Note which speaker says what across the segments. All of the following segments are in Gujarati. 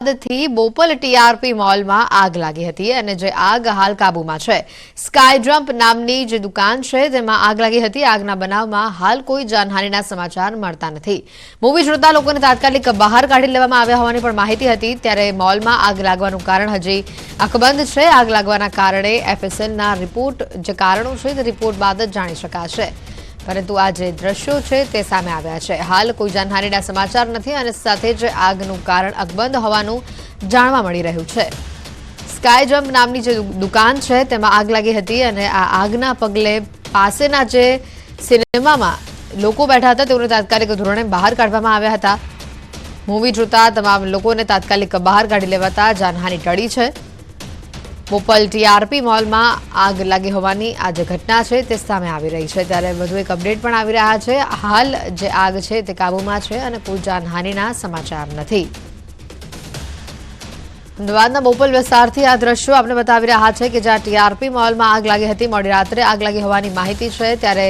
Speaker 1: બોપલ ટીઆરપી મોલમાં આગ લાગી હતી અને જે આગ હાલ કાબુમાં છે. સ્કાય જમ્પ નામની જે દુકાન છે, તેમાં આગ લાગી હતી. આગના બનાવમાં હાલ કોઈ જાનહાનિના સમાચાર મળતા નથી. મૂવી જોતા લોકોને તાત્કાલિક બહાર કાઢી લેવામાં આવ્યા હોવાની પણ માહિતી હતી. ત્યારે મોલમાં આગ લાગવાનું કારણ હજી અકબંધ છે. આગ લાગવાના કારણે એફએસએલના રિપોર્ટ જે કારણો છે, તે રિપોર્ટ બાદ જ જાણી શકાશે. પરંતુ આ જે દ્રશ્યો છે તે સામે આવ્યા છે. હાલ કોઈ જાનહાનિના સમાચાર નથી અને સાથે જ આગનું કારણ અકબંધ હોવાનું જાણવા મળી રહ્યું છે. સ્કાય નામની જે દુકાન છે તેમાં આગ લાગી હતી અને આ આગના પગલે પાસેના જે સિનેમામાં લોકો બેઠા હતા તેઓને તાત્કાલિક ધોરણે બહાર કાઢવામાં આવ્યા હતા. મૂવી જોતા તમામ લોકોને તાત્કાલિક બહાર કાઢી લેવાતા જાનહાનિ ટળી છે. બોપલ ટીઆરપી મોલમાં આગ લાગી હોવાની આ જે ઘટના છે તે સામે આવી રહી છે. ત્યારે વધુ એક અપડેટ પણ આવી રહ્યા છે. હાલ જે આગ છે તે કાબૂમાં છે અને કોઈ જાનહાનિના સમાચાર નથી. અમદાવાદના બોપલ વિસ્તારથી આ દ્રશ્યો આપણે બતાવી રહ્યા છે કે જ્યાં ટીઆરપી મોલમાં આગ લાગી હતી, મોડી રાત્રે આગ લાગી હોવાની માહિતી છે. ત્યારે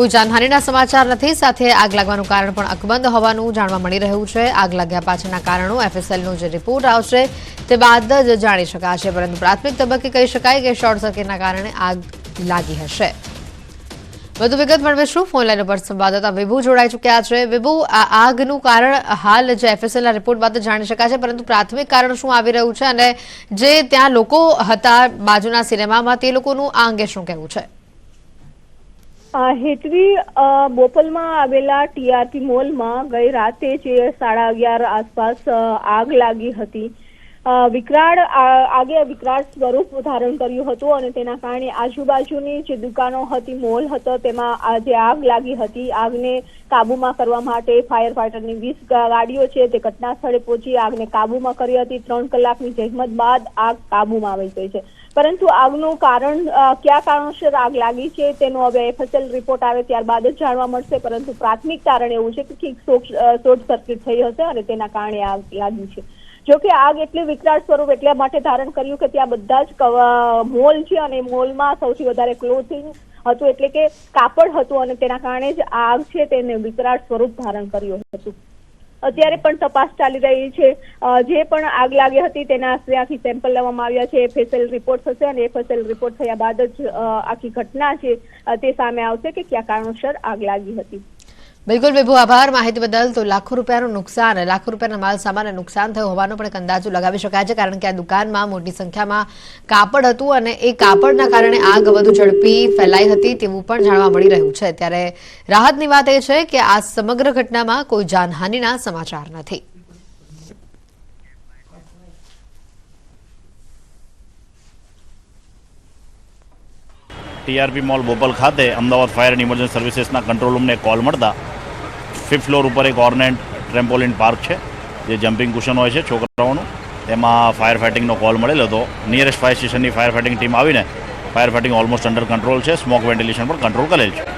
Speaker 1: કોઈ જાનહાનિના સમાચાર નથી, સાથે આગ લાગવાનું કારણ પણ અકબંધ હોવાનું જાણવા મળી રહ્યું છે. આગ લાગ્યા પાછળના કારણો એફએસએલનો જે રિપોર્ટ આવશે તે બાદ જ જાણી શકાશે, પરંતુ પ્રાથમિક તબક્કે કહી શકાય કે શોર્ટ સર્કિટના કારણે આગ લાગી હશે. વધુ વિગત મેળવીશું. ફોનલાઈન પર સંવાદદાતા વિભુ જોડાઈ ચૂક્યા છે. વિભુ, આ આગનું કારણ હાલ જે એફએસએલના રિપોર્ટ બાદ જાણી શકાશે, પરંતુ પ્રાથમિક કારણ શું આવી રહ્યું છે અને જે ત્યાં લોકો હતા બાજુના સિનેમામાં તે લોકોનું આ અંગે શું કહેવું છે?
Speaker 2: અ, બોપલમાં આવેલા ટીઆરપી મોલમાં ગઈ રાતે જે સાડા અગિયાર આસપાસ આગ લાગી હતી. વિકરાળ આગે વિકરાળ સ્વરૂપ ધારણ કર્યું હતું અને તેના કારણે આજુબાજુની જે દુકાનો હતી, મોલ હતો, તેમાં આજે આગ લાગી હતી, આગને કાબુમાં કરવા માટે ફાયર ફાઈટરની વીસ ગાડીઓ છે, તે ઘટના સ્થળે પહોંચી આગને કાબુમાં કરી હતી. ત્રણ કલાકની જહેમત બાદ આગ કાબુમાં આવી ગઈ છે. પરંતુ આગનું કારણ કયા કારણોસર આગ લાગી છે, તેનો હવે એફએસએલ રિપોર્ટ આવે ત્યારબાદ જ જાણવા મળશે. પરંતુ પ્રાથમિક કારણ એવું છે કે શોર્ટ સર્કિટ થઈ હશે અને તેના કારણે આગ લાગી છે. જો કે આગ એટલી વિકરાળ સ્વરૂપ એટલા માટે ધારણ કર્યું કે ત્યાં બધા જ મોલ છે અને મોલમાં સૌથી વધારે ક્લોથિંગ હતું એટલે કે કાપડ હતું અને તેના કારણે જ આગ છે તેને વિકરાળ સ્વરૂપ ધારણ કર્યું હતું. અત્યારે પણ તપાસ ચાલી રહી છે. જે પણ આગ લાગી હતી તેના ત્યાંથી સેમ્પલ લેવામાં આવ્યા છે. એફએસએલ રિપોર્ટ થશે અને એફએસએલ રિપોર્ટ થયા બાદ જ આખી ઘટના છે તે સામે આવશે કે કયા કારણોસર આગ લાગી હતી.
Speaker 1: બિલકુલ વિભુ, આભાર. માહિતી બદલ તો લાખો રૂપિયાનું નુકસાન લાખો રૂપિયાના માલ સામાનને નુકસાન થયું હોવાનો પણ એક અંદાજો લગાવી શકાય છે, કારણ કે આ દુકાનમાં મોટી સંખ્યામાં કાપડ હતું અને એ કાપડના કારણે આગ વધુ ઝડપી ફેલાઈ હતી તેવું પણ જાણવા મળી રહ્યું છે. ત્યારે રાહતની વાત એ છે કે આ સમગ્ર ઘટનામાં કોઈ જાનહાનિના સમાચાર નથી.
Speaker 3: ટીઆરપી મોલ બોપલ ખાતે અમદાવાદ ફાયર એન્ડ ઇમરજન્સી સર્વિસીસના કંટ્રોલ રૂમને કોલ મળતા ફિફ્થ ફ્લોર ઉપર એક ઓર્નેન્ટ ટ્રેમ્પોલિન પાર્ક છે, જે જમ્પિંગ કુશન હોય છે છોકરાઓનું. તેમાં ફાયર ફાઇટિંગનો કોલ મળેલો હતો. નિયરેસ્ટ ફાયર સ્ટેશનની ફાયર ફાઇટિંગ ટીમ આવીને fire fighting almost under control છે સ્મોક વેન્ટિલેશન પણ કંટ્રોલ કરેલ છે.